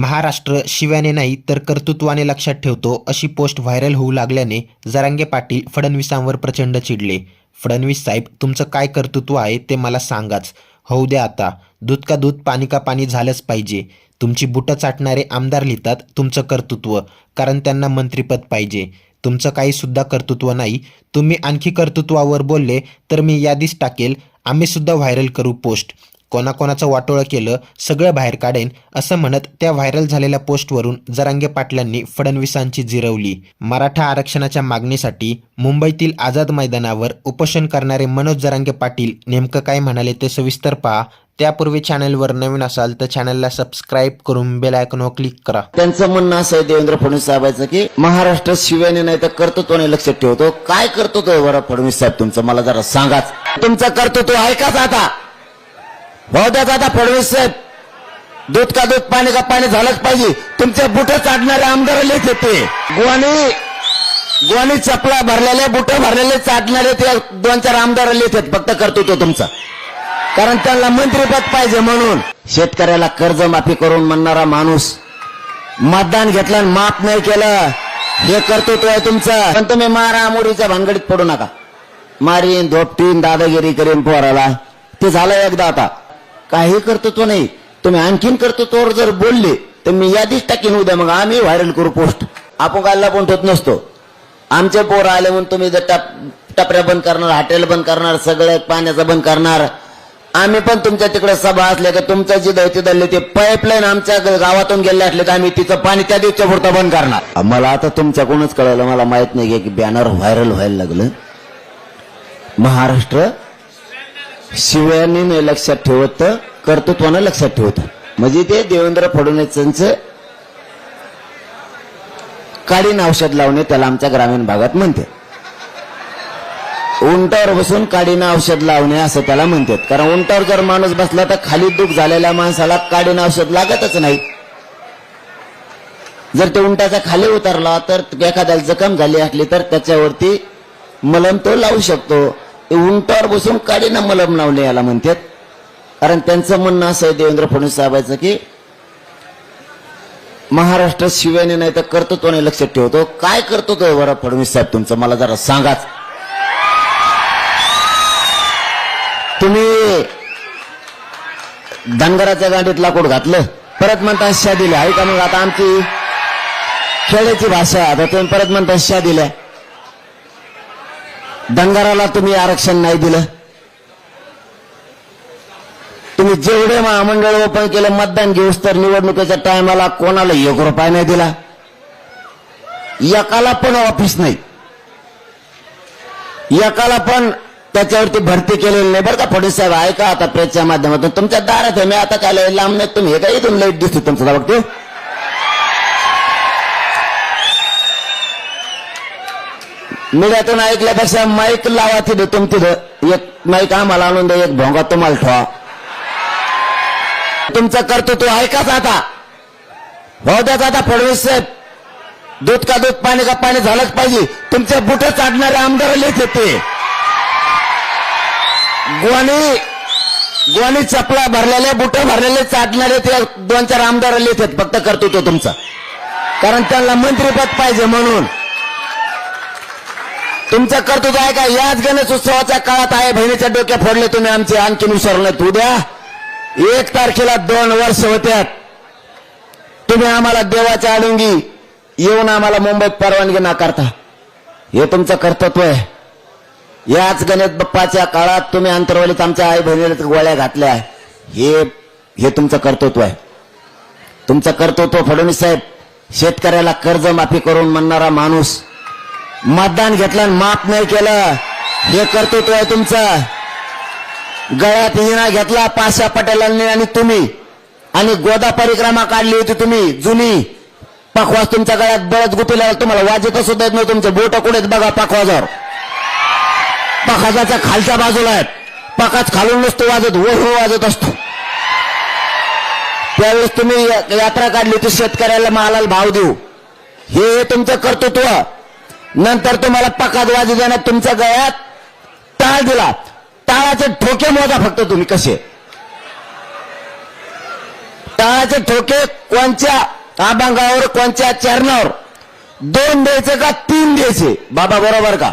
महाराष्ट्र शिव्याने नाही तर कर्तृत्वाने लक्षात ठेवतो अशी पोस्ट व्हायरल होऊ लागल्याने जरांगे पाटील फडणवीसांवर प्रचंड चिडले. फडणवीस साहेब तुमचं काय कर्तृत्व आहे ते मला सांगाच. होऊ द्या आता. दूध का दूध पाणी का पाणी झालंच पाहिजे. तुमची बुटं चाटणारे आमदार लिहितात तुमचं कर्तृत्व. कारण त्यांना मंत्रिपद पाहिजे. तुमचं काही सुद्धा कर्तृत्व नाही. तुम्ही आणखी कर्तृत्वावर बोलले तर मी यादीच टाकेल. आम्ही सुद्धा व्हायरल करू पोस्ट. कोणाकोणाचं वाटोळं केलं सगळं बाहेर काढेन असं म्हणत त्या व्हायरल झालेल्या पोस्टवरून जरांगे पाटलांनी फडणवीसांची जिरवली. मराठा आरक्षणाच्या मागणीसाठी मुंबईतील आझाद मैदानावर उपोषण करणारे मनोज जरांगे पाटील नेमकं काय म्हणाले ते सविस्तर पहा. त्यापूर्वी चॅनलवर नवीन असाल तर चॅनलला सबस्क्राईब करून बेल आयकॉनवर क्लिक करा. त्यांचं म्हणणं असं आहे देवेंद्र फडणवीस साहेबांचं की महाराष्ट्र शिव्याने नाही तर कर्तृत्वाने लक्षात ठेवतो. काय कर्तृत्व बरं फडणवीस साहेब तुमचं? मला जरा सांगाच. तुमचं कर्तृत्व ऐकाच आता भाऊ द्याच आता फडणवीस साहेब दूध का दूध पाणी का पाणी झालंच पाहिजे. तुमचे बुट चाडणारे आमदार लेत होते गुवाणी गुवानी चपला भरलेले बुट भरलेले चाटणारे ते दोन चार आमदार लेत आहेत फक्त कर्तृत्व तुमचं. कारण त्यांना मंत्रीपद पाहिजे म्हणून. शेतकऱ्याला कर्जमाफी करून म्हणणारा माणूस मतदान घेतलं माफ नाही केलं हे कर्तृत्व आहे तुमचं. पण तुम्ही मारा मोडीच्या भानगडीत पडू नका. मारीन धोपटीन दादागिरी करीन पोराला. ते झालं एकदा आता. काही कर्तृत्व नाही. तुम्ही आणखीन कर्तृत्वावर जर बोलले तर मी यादीच टाकीन उद्या. मग आम्ही व्हायरल करू पोस्ट आपण काढला पण ठेवत नसतो. आमचे पोरं आले म्हणून तुम्ही जर टप टपऱ्या बंद करणार हॉटेल बंद करणार सगळं पाण्याचं बंद करणार. आम्ही पण तुमच्या तिकडे सभा असल्या का तुमच्या जी दैती दल्ले ते पाईपलाईन आमच्या गावातून गेले असले तर आम्ही तिचं पाणी त्या दिवशी पुरतं बंद करणार. मला आता तुमच्याकडूनच कळलं मला माहीत नाही की बॅनर व्हायरल व्हायला लागलं. महाराष्ट्र शिव्याने लक्षात ठेवत कर्तृत्वानं लक्षात ठेवत. म्हणजे ते देवेंद्र फडणवीसांचं काडीन औषध लावणे त्याला आमच्या ग्रामीण भागात म्हणते. उंटावर बसून काडीनं औषध लावणे असं त्याला म्हणतात. कारण उंटावर जर माणूस बसला तर खाली दुख झालेल्या माणसाला काडीनं औषध लागतच नाही. जर ते उंटाचा खाली उतरला तर एखाद्याला जखम झाली असली तर त्याच्यावरती मलम तो लावू शकतो. उंटावर बसून काडीनं मलम लावले याला म्हणतात. कारण त्यांचं म्हणणं असं आहे देवेंद्र फडणवीस साहेबांचं की महाराष्ट्र शिव्याने नाही तर कर्तृत्वाने लक्षात ठेवतो. काय कर्तृत्व बरं फडणवीस साहेब तुमचं? मला जरा सांगाच. तुम्ही धनगराच्या गांडीत लाकूड घातलं परत म्हणता शा दिल्या ऐका मग आता आमची खेड्याची भाषा आता तुम्ही परत म्हणता शा दिल्या धनगराला तुम्ही आरक्षण नाही दिलं. तुम्ही जेवढे महामंडळ ओपन केलं मतदान घेऊस तर निवडणुकीच्या टायमाला कोणाला एक रुपया नाही दिला. एकाला पण ऑफिस नाही. एकाला पण त्याच्यावरती भरती केलेली नाही. बरं का फडणवीस साहेब ऐका आता प्रेसच्या माध्यमातून. तुमच्या दारात आहे मी आता काय लांब नाही तुम्ही हे काय इथून लाइट दिसतो तुमचं बघतो मीडियातून ऐकल्यापेक्षा माईक लावा तिथं तुम तिथं. एक माईक आम्हाला आणून द्या एक भोंगा तुम्हाला ठेवा. तुमचं कर्तृत्व ऐकाच आता. भाऊ द्याच आता फडणवीस साहेब. दूध का दूध पाणी का पाणी झालंच पाहिजे. तुमचे बुट चाटणारे आमदार लिहित येते. गुवानी गुवानी चपला भरलेले बुट भरलेले चाटणारे ते दोन चार आमदार लिहित आहेत फक्त कर्तृत्व तुमचं. कारण त्यांना मंत्रीपद पाहिजे म्हणून. तुमचं कर्तृत्व आहे का? याच गणेश उत्सवाच्या काळात आहे बहिणीच्या डोक्या फोडले तुम्ही आमचे. आणखी विसरले उद्या. एक तारखेला दोन वर्ष होत्यात तुम्ही आम्हाला देवाच्या आडुंगी येऊन आम्हाला मुंबईत परवानगी नाकारता. हे तुमचं कर्तृत्व आहे. याच गणेश बाप्पाच्या काळात तुम्ही अंतरवलीत आमच्या आई बहिणीला गोळ्या घातल्या हे हे तुमचं कर्तृत्व आहे. तुमचं कर्तृत्व फडणवीस साहेब शेतकऱ्याला कर्जमाफी करून म्हणणारा माणूस मतदान घेतलं आणि माफ नाही केलं. हे कर्तृत्व आहे तुमचं. गळ्यात हिना घेतला पाशा पटेलांनी आणि तुम्ही. आणि गोदा परिक्रमा काढली होती तुम्ही जुनी. पखवाज तुमच्या गळ्यात बळच गुटीला तुम्हाला वाजत सुद्धा येत नाही तुमचे बोट कुठेच बघा पखवाजावर. पखाजाच्या खालच्या बाजूला आहेत. पकाच खालून नसतो वाजत हो हो वाजत असतो. त्यावेळेस तुम्ही या- यात्रा काढली होती शेतकऱ्याला मालाला भाव देऊ. हे तुमचं कर्तृत्व. नंतर तुम्हाला पकात वाजू देणार तुमच्या गळ्यात. टाळ दिला. टाळाचे ठोके मोजा फक्त तुम्ही कसे. टाळाचे ठोके कोणच्या अभंगावर कोणच्या चरणावर. दोन द्यायचे का तीन द्यायचे? बाबा बरोबर का?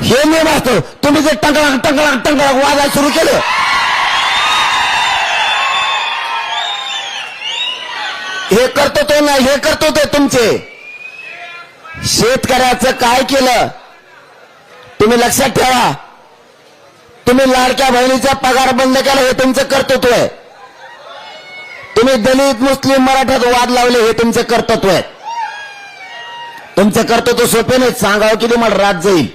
हे नियम असतो तुम्ही जे टंकळाक टंकळाक टंकळाक वाजायला सुरू केलं. हे करतो तो ना हे करतो ते तुमचे. शेतकऱ्याचं काय केलं? तुम्ही लक्षात ठेवा. तुम्ही लाडक्या बहिणीचा पगार बंद केला हे तुमचं कर्तृत्व आहे. तुम्ही दलित मुस्लिम मराठ्यात वाद लावले हे तुमचं कर्तृत्व आहे. तुमचं कर्तृत्व सोपे नाही सांगावं की तुम्हाला रात जाईल.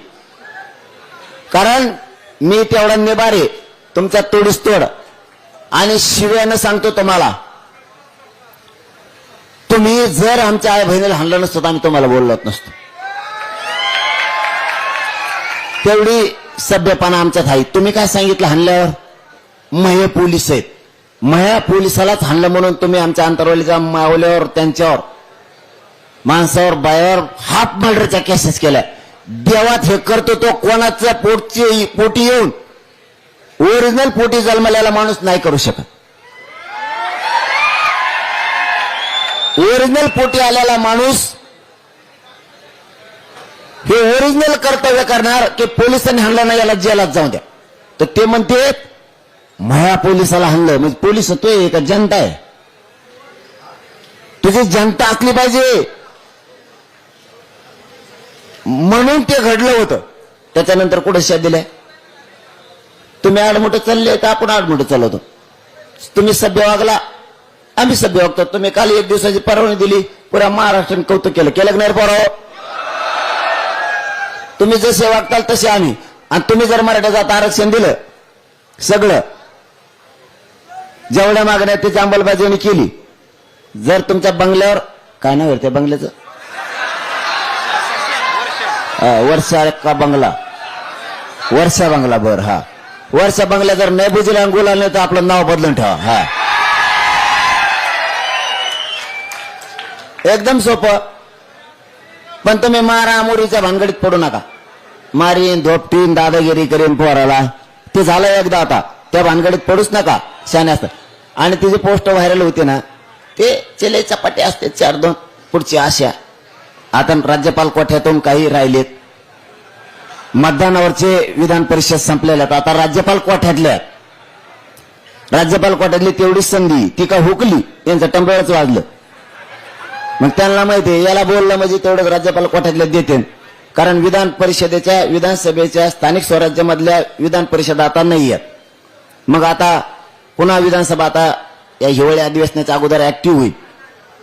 कारण मी तेवढा निभारे तुमचा तोडीस तोड आणि शिव्यानं सांगतो तुम्हाला तुम्ही जर आमच्या आई बहिणीला हाणलं नसतं तर आम्ही तुम्हाला बोललोच नसतो. तेवढी सभ्यपणा आमच्यात आहे. तुम्ही काय सांगितलं हाणल्यावर? महे पोलीस आहेत. मया पोलिसालाच हाणलं म्हणून तुम्ही आमच्या अंतरवलीच्या मावल्यावर त्यांच्यावर माणसावर बायावर हाफ मर्डरच्या केसेस केल्या. देवात हे करतो तो कोणाच्या पोटची पोटी येऊन ओरिजिनल पोटी जन्मलेला माणूस नाही करू शकत. ओरिजिनल पोटी आलेला माणूस हे ओरिजिनल कर्तव्य करणार की पोलिसांनी हाणलं नाही याला जेलात जाऊ द्या. तर ते म्हणते माया पोलिसाला हाणलं. म्हणजे पोलीस होतोय का जनता आहे. तुझी जनता असली पाहिजे. म्हणून ते घडलं होतं. त्याच्यानंतर कुठं शेत दिल्या? तुम्ही आडमोठं चालले तर आपण आडमोठं चालवतो तुम्ही सभ्य वागला. आम्ही सभ्य वागतो तुम्ही काल एक दिवसाची परवानगी दिली. पुऱ्या महाराष्ट्राने कौतुक केलं. केलं की नाही पोराव तुम्ही जसे वागताल तसे आम्ही. आणि तुम्ही जर मराठ्याचं आरक्षण दिलं सगळं जेवढ्या मागण्या त्याची अंमलबजावणी केली. जर तुमच्या बंगल्यावर काय नाव त्या बंगल्याचं? हा, वर्षा का बंगला? वर्षा बंगला बर हा. वर्षा बंगला जर नाही बुजला अंगुला नाही तर आपलं नाव बदलून ठेवा. हा. एकदम सोपं. पण तुम्ही मारा मोरीच्या भानगडीत पडू नका. मारीन धोपटीन दादागिरी करीन पोराला. ते झालं एकदा आता. त्या भानगडीत पडूच नका शाने आणि तिची पोस्ट व्हायरल होती ना ते चेले चपाटे असते चार दोन पुढची आशा. आता राज्यपाल कोठ्यातून काही राहिलेत. मतदानावरचे विधान परिषद संपलेले आहेत. आता राज्यपाल कोठ्यातल्या आहेत. राज्यपाल कोठ्यातली तेवढीच संधी ती का हुकली? यांचं टंबळच वाजलं. मग त्यांना माहिती आहे याला बोललं म्हणजे तेवढंच राज्यपाल कोठ्यातले देते कारण विधान परिषदेच्या विधानसभेच्या स्थानिक स्वराज्यामधल्या विधान परिषद आता नाही आहेत. मग आता पुन्हा विधानसभा आता या हिवाळी अधिवेशनाच्या अगोदर ऍक्टिव्ह होईल.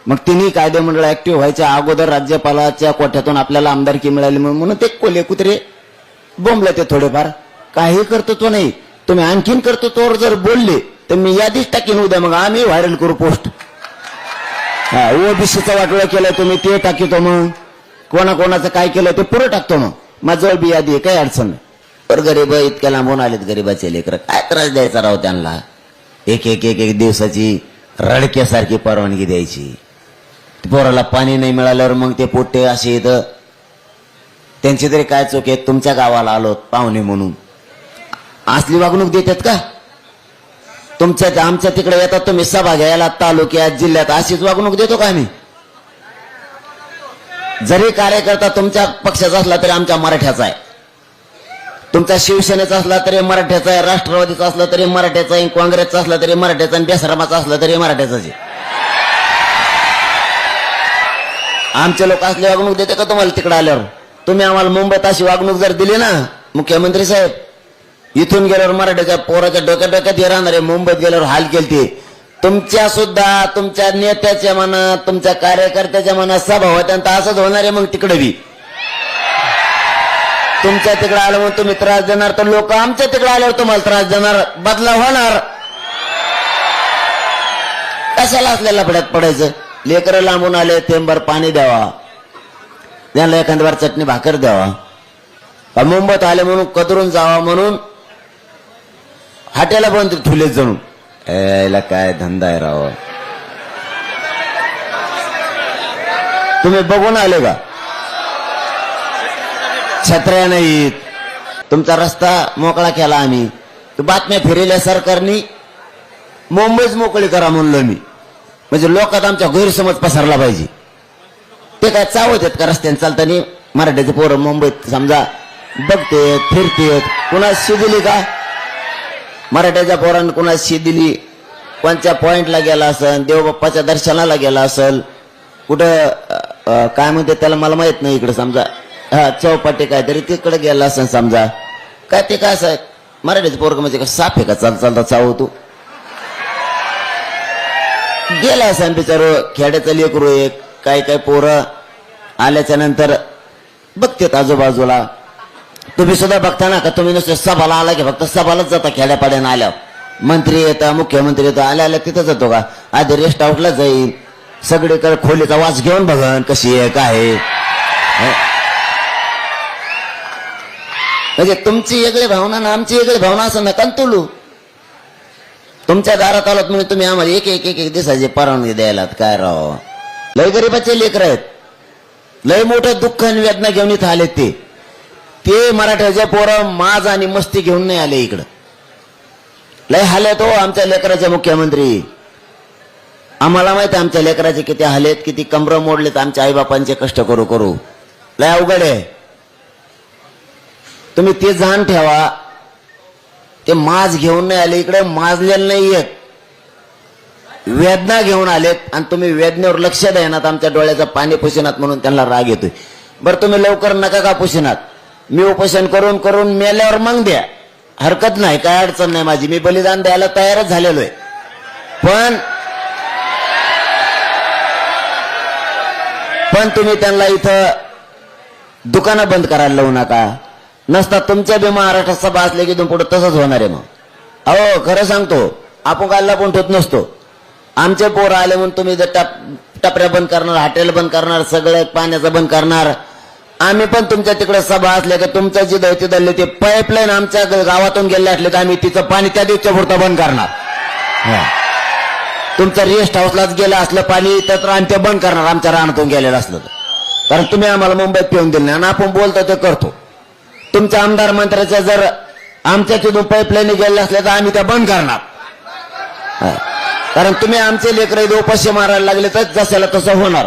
मग तिन्ही कायदेमंडळ ऍक्टिव्ह व्हायच्या अगोदर राज्यपालाच्या कोठ्यातून आपल्याला आमदारकी मिळाली म्हणून म्हणून ते कोले कुत्रे बोंबले ते थोडेफार. काही कर्तृत्व नाही. तुम्ही आणखीन कर्तृत्वावर जर बोलले तर मी यादीच टाकीन उद्या. मग आम्ही व्हायरल करू पोस्ट हा ओबीसीचं वाटोळं केलं तुम्ही ते टाकितो मग. कोणाकोणाचं काय केलं ते पुरं टाकतो मग. माझं बी यादी आहे, काही अडचण पर तर गरीब इतक्या लांबून आलेत गरीबाचे लेकर. काय त्रास द्यायचा राव त्यांना? एक एक एक एक दिवसाची रडक्यासारखी परवानगी द्यायची. पोराला पाणी नाही मिळाल्यावर मग ते पोटे असे इथं. त्यांची तरी काय चूक आहे? तुमच्या गावाला आलो पाहुणे म्हणून. असली वागणूक देतात का? तुमच्या आमच्या तिकडे येतात तुम्ही सभा घ्यायला तालुक्यात जिल्ह्यात अशीच वागणूक देतो का आम्ही? जरी कार्यकर्ता तुमच्या पक्षाचा असला तरी आमच्या मराठ्याचा आहे. तुमचा शिवसेनेचा असला तरी मराठ्याचा आहे राष्ट्रवादीचा असला तरी मराठ्याचा आहे काँग्रेसचा असला तरी मराठ्याचा आणि बेसरामाचा असला तरी मराठ्याचाच आहे. आमचे लोक असली वागणूक देते का तुम्हाला तिकडे आल्यावर? तुम्ही आम्हाला मुंबईत अशी वागणूक जर दिली ना मुख्यमंत्री साहेब इथून गेल्यावर मराठ्याच्या पोराच्या डोक्या डोक्यात हे राहणार आहे. मुंबईत गेल्यावर हाल केलते. तुमच्या सुद्धा तुमच्या नेत्याच्या मनात तुमच्या कार्यकर्त्याच्या मनात स्वभाव होत्या तर असंच होणार आहे मग तिकडे बी. तुमच्या तिकडे आलं म्हणून तुम्ही त्रास देणार. तर लोक आमच्या तिकडे आल्यावर तुम्हाला त्रास देणार. बदला होणार. कशाला असलेल्या लफड्यात पडायचं? लेकरं लांबून आले थेंबर पाणी द्यावा. त्यांना एखाद्यावर चटणी भाकर द्यावा. मुंबईत आले म्हणून कदरून जावा म्हणून हाट्याला बंद ठुले जणू. यायला काय धंदा आहे राव. तुम्ही बघून आले का? छत्र्या नाहीत. तुमचा रस्ता मोकळा केला आम्ही. बातम्या फिरल्या सरकारनी. मुंबईच मोकळी करा म्हणलो मी. म्हणजे लोकात आमच्या गैरसमज पसरला पाहिजे. ते काय चावत आहेत का रस्त्याने चालताना? मराठ्याचे पोरं मुंबईत समजा बघतेत फिरतेत. कुणा शिजली का? मराठ्याच्या पोरांना कुणा दिली? कोणत्या पॉइंटला गेला असेल? देवबाप्पाच्या दर्शनाला गेला असेल? कुठं काय म्हणते त्याला मला माहीत नाही इकडे समजा. हा चौपाटी काहीतरी तिकडे गेला असेल समजा. काय ते काय असं? मराठीचं पोरग म्हणजे का साफ आहे का? चाल चालता चावतो गेला असं बिचारो खेड्याचं लेकरू एक काय काय पोरं आल्याच्यानंतर बघतेत आजूबाजूला. तुम्ही सुद्धा बघता ना का? तुम्ही नुसते सभाला आला की फक्त सभालाच जाता खेड्यापाड्यानं आल्यावर. मंत्री येतं मुख्यमंत्री येतं आल्या आल्या तिथं जातो का? आधी रेस्ट आउटला जाईल सगळीकडे खोलीचा वास घेऊन बघन कशी आहे काय म्हणजे तुमची वेगळी भावना ना आमची वेगळी भावना असं नका तुलू. तुमच्या दारात आलात म्हणजे तुम्ही आम्हाला एक एक एक एक दिवसाची परवानगी द्यायलात. काय राव? लय गरीबाचे लेकर आहेत. लय मोठं दुःख आणि वेदना घेऊन इथं आलेत ते. ते मराठ्याचे पोरं माज आणि मस्ती घेऊन नाही आले इकडं. लय हाले तो हो आमच्या लेकराचे मुख्यमंत्री. आम्हाला माहिती आहे आमच्या लेकराचे किती हालेत किती कमरं मोडलेत आमच्या आईबापांचे कष्ट करू करू. लय अवघड आहे. तुम्ही ते जाण ठेवा. ते माज घेऊन नाही आले इकडे माजलेले नाही येत वेदना घेऊन आलेत आणि तुम्ही वेदनेवर लक्ष द्यानात आमच्या डोळ्याचं पाणी पुसिनात म्हणून त्यांना राग येतोय. बरं तुम्ही लवकर नका का पुसिनात मी उपोषण करून करून मेल्यावर मग द्या. हरकत नाही काय अडचण नाही माझी. मी बलिदान द्यायला तयारच झालेलो आहे. पण पण तुम्ही त्यांना इथं दुकानं बंद करायला लावू नका. नसता तुमच्या बी महाराष्ट्रात सभा असले की इथून पुढे तसंच होणार आहे मग. अहो खरं सांगतो आपण काय लपून ठेवत नसतो. आमचे पोरं आले म्हणून तुम्ही जर टप टपऱ्या बंद करणार हॉटेल बंद करणार सगळं पाण्याचं बंद करणार आम्ही पण तुमच्या तिकडे सभा असल्या का तुमचं जिथं आहे तिथं ते पाईपलाईन आमच्या गावातून गेले असले तर आम्ही तिचं पाणी त्या दिवशी पुरतं बंद करणार. हा. तुमचं रेस्ट हाऊसलाच गेलं असलं पाणी तर आम्ही ते बंद करणार आमच्या रानातून गेलेलं असलं तर. कारण तुम्ही आम्हाला मुंबईत पिऊन दिले आणि आपण बोलतो ते करतो. तुमच्या आमदार मंत्र्याच्या जर आमच्या तिथून पाईपलाईन गेले असल्या तर आम्ही त्या बंद करणार. हा. कारण तुम्ही आमचे लेकर उपाशी मारायला लागले तर जशाला तसं होणार.